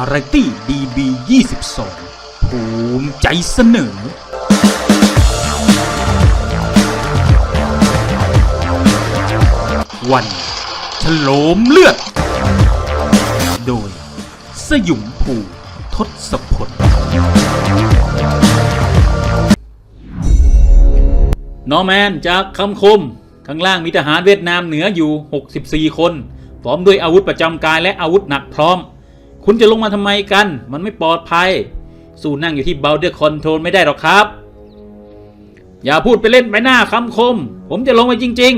ารตี้ดีบี22ภูมิใจเสนอ วันฉโลมเลือด โดย สยุมภูทศพล นอร์แมนจากคำคม ข้างล่างมีทหารเวียดนามเหนืออยู่ 64 คน พร้อมด้วยอาวุธประจำกายและอาวุธหนักพร้อม คุณจะลงมาทำไมกัน มันไม่ปลอดภัย สู้นั่งอยู่ที่เบลเดอร์คอนโทรลไม่ได้หรอกครับ อย่าพูดไปเล่นไปหน้าคำคม ผมจะลงไปจริง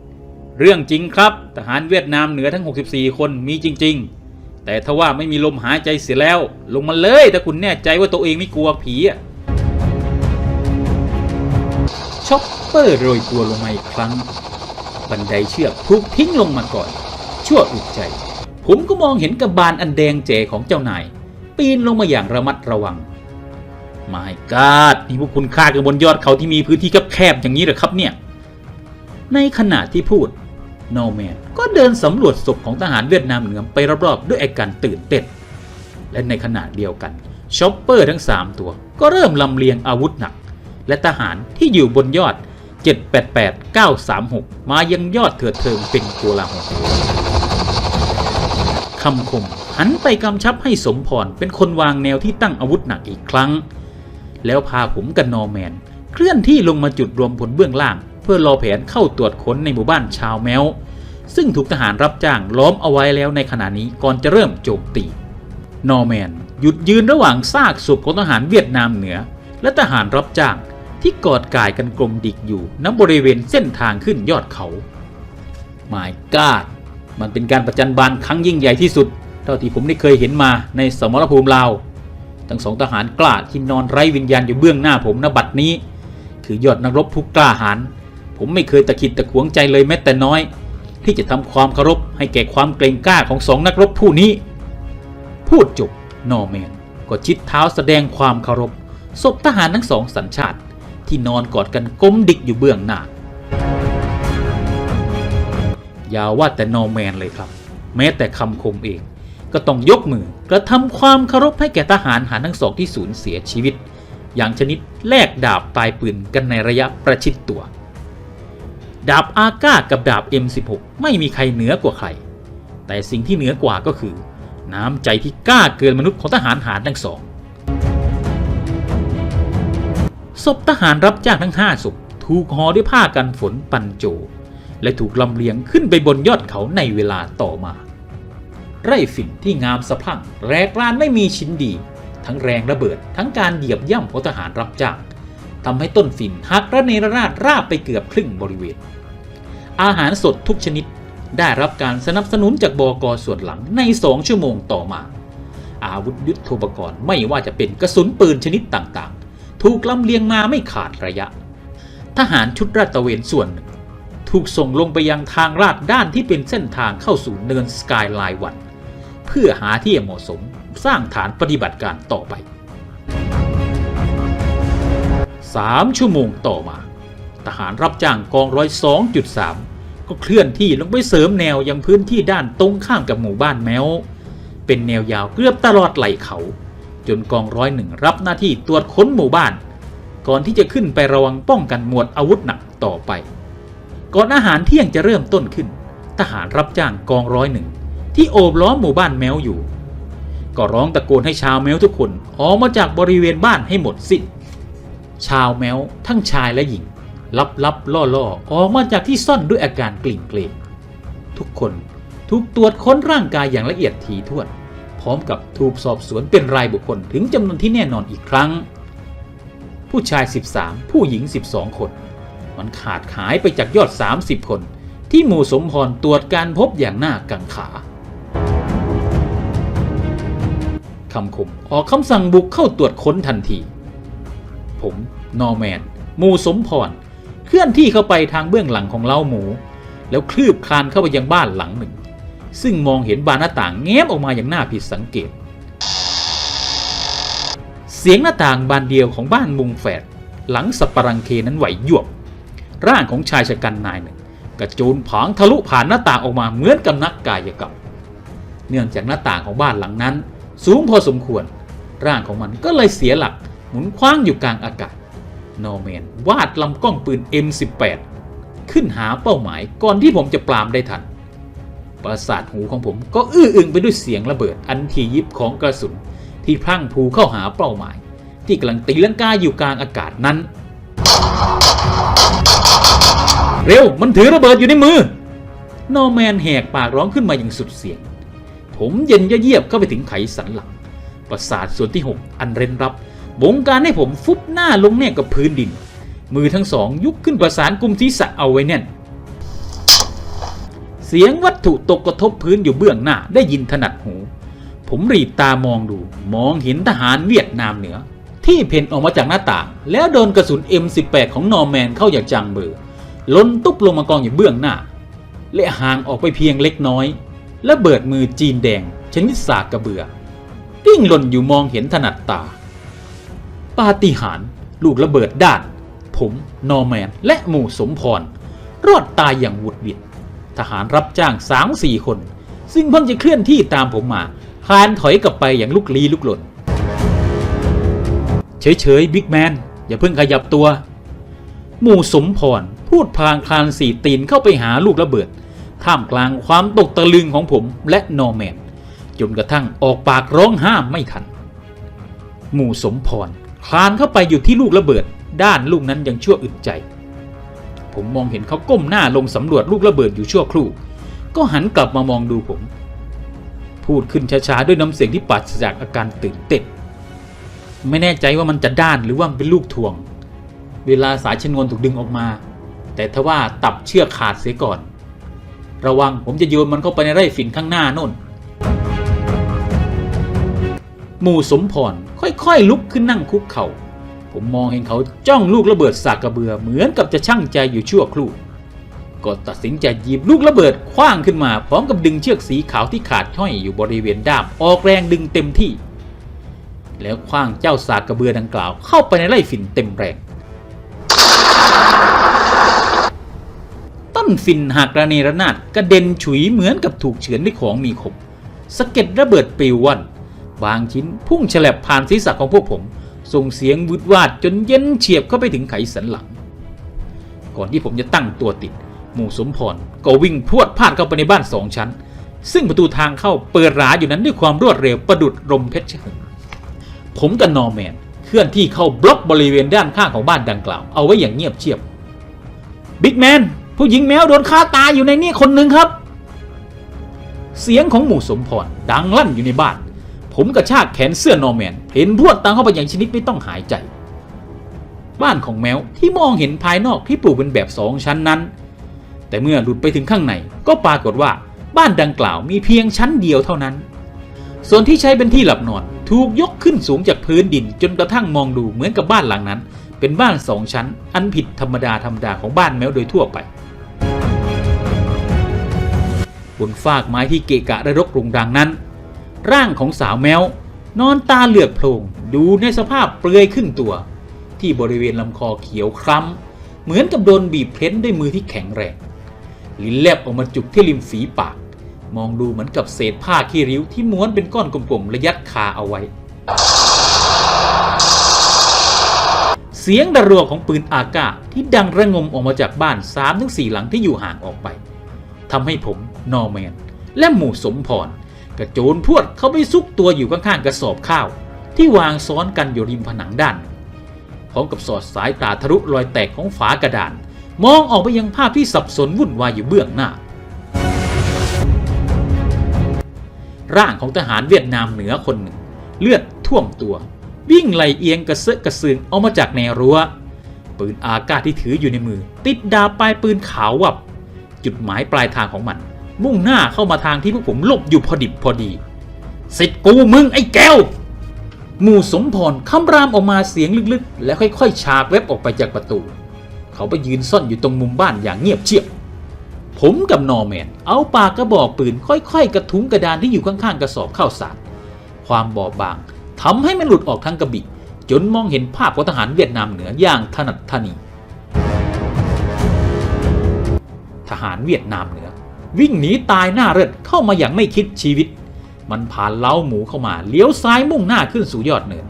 ๆ เรื่องจริงครับ ทหารเวียดนามเหนือทั้ง 64 คนมีจริง ๆ แต่ถ้าว่าไม่มีลมหายใจเสียแล้ว ลงมาเลยถ้าคุณแน่ใจว่าตัวเองไม่กลัวผีอะช็อปเปอร์โรยตัวลงมาอีกครั้ง บันไดเชือกถูกทิ้งลงมาก่อน ชั่วอึดใจ ผมก็มองเห็นกระบาลอันแดงเจ๋ของเจ้านาย ปีนลงมาอย่างระมัดระวังไม่กาดนี่พวกคุณฆ่ากันบนยอดเขาที่มีพื้นที่แคบๆอย่างนี้หรอครับเนี่ย ในขณะที่พูดโนแมนก็เดินสำรวจศพของทหารเวียดนามเหนือไปรอบๆด้วยอาการตื่นเต้นและในขณะเดียวกันช็อปเปอร์ทั้ง 3 ตัว ก็เริ่มลำเลียงอาวุธหนัก และทหารที่อยู่บนยอด 788 936 มายังยอดเถิดเทิงเป็นโกลาหล คำคม หันไปกำชับให้สมพรเป็นคนวางแนวที่ตั้งอาวุธหนักอีกครั้ง แล้วพาผมกับนอร์แมน เคลื่อนที่ลงมาจุดรวมพลเบื้องล่าง เพื่อรอแผนเข้าตรวจค้นในหมู่บ้านชาวแมว ซึ่งถูกทหารรับจ้างล้อมเอาไว้แล้วในขณะนี้ก่อนจะเริ่มโจมตี นอร์แมนหยุดยืนระหว่างซากศพของทหารเวียดนามเหนือ และทหารรับจ้างที่กอดกายกันกลมดิกอยู่ณบริเวณเส้นทางขึ้นยอดเขาหมายกาด มันเป็นการประจันบานครั้งยิ่งใหญ่ที่สุด เท่าที่ผมได้เคยเห็นมาในสมรภูมิลาวทั้งสองทหารกล้าที่นอนไร้วิญญาณอยู่เบื้องหน้าผมณบัดนี้ คือยอดนักรบผู้กล้าหาญผมไม่เคยตะขิดตะขวงใจเลยแม้แต่น้อย ที่จะทำความเคารพให้แก่ความเกรงกล้าของสองนักรบผู้นี้ พูดจบนอร์แมนก็ชิดเท้าแสดงความเคารพศพทหารทั้งสองสัญชาติ ที่นอนกอดกันก้มดิกอยู่เบื้องหน้า ยาว่าแต่นอร์แมนเลยครับ แม้แต่คำคมเอง ก็ต้องยกมือกระทำความเคารพให้แก่ทหารหารทั้งสองที่สูญเสียชีวิต อย่างชนิดแลกดาบปลายปืนกันในระยะประชิดตัว ดาบอาก้ากับดาบ M16 ไม่มีใครเหนือกว่าใคร แต่สิ่งที่เหนือกว่าก็คือ น้ำใจที่กล้าเกินมนุษย์ของทหารหารทั้งสองศพทหารรับจ้างทั้งห้าศพถูกห่อด้วยผ้ากันฝนปันโจ และถูกลำเลียงขึ้นไปบนยอดเขาในเวลาต่อมา ไร่ฝิ่นที่งามสะพรั่งแรกรานไม่มีชิ้นดี ทั้งแรงระเบิดทั้งการเหยียบย่ำขอทหารรับจ้างทำให้ต้นฝิ่นหักระเนระนาดราบไปเกือบครึ่งบริเวณ อาหารสดทุกชนิดได้รับการสนับสนุนจากบกส่วนหลังในสองชั่วโมงต่อมา อาวุธยุทโธปกรณ์ไม่ว่าจะเป็นกระสุนปืนชนิดต่างๆ ถูกลำเลียงมาไม่ขาดระยะ ทหารชุดราตระเวนส่วนหนึ่ง ถูกส่งลงไปยังทางลาดด้านที่เป็นเส้นทางเข้าสู่เนินสกายไลน์วัน เพื่อหาที่เหมาะสมสร้างฐานปฏิบัติการต่อไป 3 ชั่วโมงต่อมา ทหารรับจ้างกองร้อย 2.3 ก็เคลื่อนที่ลงไปเสริมแนวยังพื้นที่ด้านตรงข้ามกับหมู่บ้านแมว เป็นแนวยาวเกือบตลอดไหล่เขา จนกองร้อยหนึ่งรับหน้าที่ตรวจค้นหมู่บ้าน ก่อนที่จะขึ้นไประวังป้องกันหมวดอาวุธหนักต่อไป ก่อนอาหารเที่ยงจะเริ่มต้นขึ้น ทหารรับจ้างกองร้อยหนึ่ง ที่โอบล้อมหมู่บ้านแมวอยู่ ก็ร้องตะโกนให้ชาวแมวทุกคนออกมาจากบริเวณบ้านให้หมดสิ้นชาวแมวทั้งชายและหญิง ลับลับล่อล่อๆออกมาจากที่ซ่อนด้วยอาการกลิ่งเกรงทุกคนถูกตรวจค้นร่างกายอย่างละเอียดถี่ถ้วน พร้อมกับถูกสอบสวนเป็นรายบุคคลถึงจำนวนที่แน่นอนอีกครั้ง ผู้ชาย 13 ผู้หญิง 12 คน มันขาดหายไปจากยอด 30 คน ที่หมู่สมพรตรวจการพบอย่างน่ากังขาคำคมออกคำสั่งบุกเข้าตรวจค้นทันที ผมนอร์แมนหมูสมพร เคลื่อนที่เข้าไปทางเบื้องหลังของเล้าหมู แล้วคลืบคลานเข้าไปยังบ้านหลังหนึ่ง ซึ่งมองเห็นบานหน้าต่างแง้มออกมาอย่างน่าผิดสังเกต เสียงหน้าต่างบานเดียวของบ้านมุงแฝดหลังสับปะรังเคนั้นไหวหยวบ ร่างของชายชะกันนายหนึ่งกระโจนผางทะลุผ่านหน้าต่างออกมาเหมือนกับนักกายกรรม เนื่องจากหน้าต่างของบ้านหลังนั้น สูงพอสมควร ร่างของมันก็เลยเสียหลักหมุนคว้างอยู่กลางอากาศนอร์แมนวาดลำกล้องปืน M18 ขึ้นหาเป้าหมายก่อนที่ผมจะปรามได้ทัน ประสาทหูของผมก็อื้ออึงไปด้วยเสียงระเบิดอันทียิบของกระสุนที่พั่งพูเข้าหาเป้าหมาย ที่กำลังตีลังกาอยู่กลางอากาศนั้น เร็วมันถือระเบิดอยู่ในมือนอร์แมนแหกปากร้องขึ้นมาอย่างสุดเสียง ผมเย็นเยียบเข้าไปถึงไขสันหลัง ประสาทส่วนที่ 6 อันเร้นรับบงการให้ผมฟุบหน้าลงแนบกับพื้นดิน มือทั้งสองยุบขึ้นประสานกุมศีรษะเอาไว้แน่น เสียงวัตถุตกกระทบพื้นอยู่เบื้องหน้าได้ยินถนัดหู ผมรีบตามองดูมองเห็นทหารเวียดนามเหนือ ที่เพ่นออกมาจากหน้าต่าง แล้วโดนกระสุน M18 ของนอร์แมนเข้าอย่างจังเบอร์ ล้นตุ๊บลงมากองอยู่เบื้องหน้า และห่างออกไปเพียงเล็กน้อย และเบิดมือจีนแดง ชนิดสากกระเบือกิ้งหล่นอยู่มองเห็นถนัดตา ปาฏิหาริย์ลูกระเบิดด้าน ผมนอร์แมน และหมู่สมพร รอดตายอย่างหวุดหวิด ทหารรับจ้างสามสี่คน ซึ่งเพิ่งจะเคลื่อนที่ตามผมมาคานถอยกลับไปอย่างลุกลี้ลุกหล่น เฉยๆบิ๊กแมน อย่าเพิ่งขยับตัว หมู่สมพร พูดพลางคลานสี่ตีนเข้าไปหาลูกระเบิด ท่ามกลางความตกตะลึงของผมและนอร์แมนจนกระทั่งออกปากร้องห้ามไม่ทัน หมู่สมพรคลานเข้าไปอยู่ที่ลูกระเบิด ด้านลูกนั้นยังชั่วอึดใจ ผมมองเห็นเขาก้มหน้าลงสำรวจลูกระเบิดอยู่ชั่วครู่ ก็หันกลับมามองดูผม พูดขึ้นช้าๆด้วยน้ำเสียงที่ปราศจากอาการตื่นเต้นไม่แน่ใจว่ามันจะด้านหรือว่าเป็นลูกทวง เวลาสายชนวนถูกดึงออกมา แต่ถ้าว่าตับเชือกขาดเสียก่อน ระวังผมจะโยนมันเข้าไปในไร่ฝิ่นข้างหน้าโน่นหมู่สมพรค่อยๆ ลุกขึ้นนั่งคุกเขา่าผมมองเห็นเขาจ้องลูกระเบิดสากกระเบือเหมือนกับจะช่างใจอยู่ชั่วครู่ ก็ตัดสินใจหยิบลูกระเบิดคว้างขึ้นมาพร้อมกับดึงเชือกสีขาวที่ขาดห้อยอยู่บริเวณด้ามออกแรงดึงเต็มที่ แล้วคว้างเจ้าสากกระเบือดังกล่าวเข้าไปในไร่ฝิ่นเต็มแรง ต้นฝิ่นหักระเนระนาดกระเด็นฉุยเหมือนกับถูกเฉือนด้วยของมีคมสะเก็ดระเบิดปลิวว่อนบางชิ้นพุ่งฉลับผ่านศีรษะของพวกผม ส่งเสียงวืดวาดจนเย็นเฉียบเข้าไปถึงไขสันหลัง ก่อนที่ผมจะตั้งตัวติด หมู่สมพรก็วิ่งพรวดพลาดเข้าไปในบ้านสองชั้น ซึ่งประตูทางเข้าเปิดร้าอยู่นั้นด้วยความรวดเร็วประดุดลมเพชรหึงผมกับนอร์แมนเคลื่อนที่เข้าบล็อกบริเวณด้านข้างของบ้านดังกล่าวเอาไว้อย่างเงียบเชียบบิ๊กแมน ผู้หญิงแมวโดนฆ่าตายอยู่ในนี่คนหนึ่งครับ เสียงของหมู่สมพรดังลั่นอยู่ในบ้าน ผมกระชากแขนเสื้อนอร์แมนเห็นพรวดตามเข้าไปอย่างชนิดไม่ต้องหายใจ บ้านของแมวที่มองเห็นภายนอกที่ปลูกเป็นแบบสองชั้นนั้น แต่เมื่อหลุดไปถึงข้างในก็ปรากฏว่าบ้านดังกล่าวมีเพียงชั้นเดียวเท่านั้น ส่วนที่ใช้เป็นที่หลับนอนถูกยกขึ้นสูงจากพื้นดินจนกระทั่งมองดูเหมือนกับบ้านหลังนั้น เป็นบ้านสองชั้น อันผิดธรรมดาธรรมดาของบ้านแมวโดยทั่วไป บนฟากไม้ที่เกะกะและรกรุงรังนั้น ร่างของสาวแมวนอนตาเหลือกโพลงดูในสภาพเปลือยครึ่งตัว ที่บริเวณลำคอเขียวคล้ำ เหมือนกับโดนบีบเพ้นด้วยมือที่แข็งแรงลิ้นแลบออกมาจุกที่ริมฝีปาก มองดูเหมือนกับเศษผ้าขี้ริ้วที่ม้วนเป็นก้อนกลมๆและยัดคาเอาไว้ เสียงดะรัวของปืนอากาศที่ดังระงมออกมาจากบ้าน3-4หลังที่อยู่ห่างออกไป ทำให้ผมนอร์แมน และหมู่สมพร กระโจนพวดเข้าไปซุกตัวอยู่ข้างๆกระสอบข้าว ที่วางซ้อนกันอยู่ริมผนังด้านพร้อมกับสอดสายตาทะลุรอยแตกของฝากระดาน มองออกไปยังภาพที่สับสนวุ่นวายอยู่เบื้องหน้า ร่างของทหารเวียดนามเหนือคนหนึ่ง เลือดท่วมตัว วิ่งไหลเอียงกระเซาะกระเซืองออกมาจากแนวรั้วปืนอากาศที่ถืออยู่ในมือ ติดดาบปลายปืนขาววับ จุดหมายปลายทางของมัน มุ่งหน้าเข้ามาทางที่พวกผมหลบอยู่พอดิบพอดีสิทธิ์กูมึงไอ้แก้ว หมู่สมพรคำรามออกมาเสียงลึกๆ แล้วค่อยๆ ฉากเว็บออกไปจากประตู เขาไปยืนซ่อนอยู่ตรงมุมบ้านอย่างเงียบเชียบผมกับนอร์แมน เอาปากกระบอกปืนค่อยๆ กระทุ้งกระดานที่อยู่ข้างๆ กระสอบข้าวสาร ความบอบบางทำให้มันหลุดออกทางกระบี่จนมองเห็นภาพของทหารเวียดนามเหนืออย่างถนัดถนี ทหารเวียดนามเหนือ วิ่งหนีตายหน้าเริดเข้ามาอย่างไม่คิดชีวิต มันผ่านเล้าหมูเข้ามาเลี้ยวซ้ายมุ่งหน้าขึ้นสู่ยอดเนิน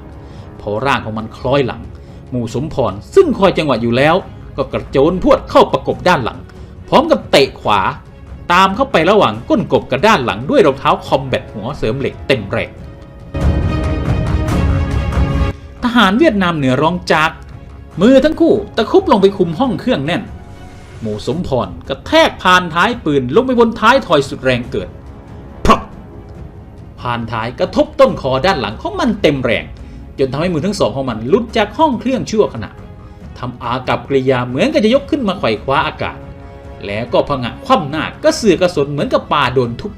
พอร่างของมันคล้อยหลัง หมู่สมพรซึ่งคอยจังหวะอยู่แล้ว ก็กระโจนพวดเข้าประกบด้านหลัง พร้อมกับเตะขวา ตามเข้าไประหว่างก้นกบกับด้านหลังด้วยรองเท้าคอมแบทหัวเสริมเหล็กเต็มแรงทหารเวียดนามเหนือร้องจาก มือทั้งคู่ตะคุบลงไปคุมห้องเครื่องแน่น หมู่สมพรกระแทกพานท้ายปืนลงไปบนท้ายถอยสุดแรงเกิดพรับพานท้ายกระทบต้นคอด้านหลังของมันเต็มแรง จนทำให้มือทั้งสองของมันหลุดจากห้องเครื่องชั่วขณะทำอากับกริยาเหมือนกับจะยกขึ้นมาไขว่คว้าอากาศ แล้วก็ผงะคว่ำหน้ากระเสือกกระสนเหมือนกับปลาโดนทุบ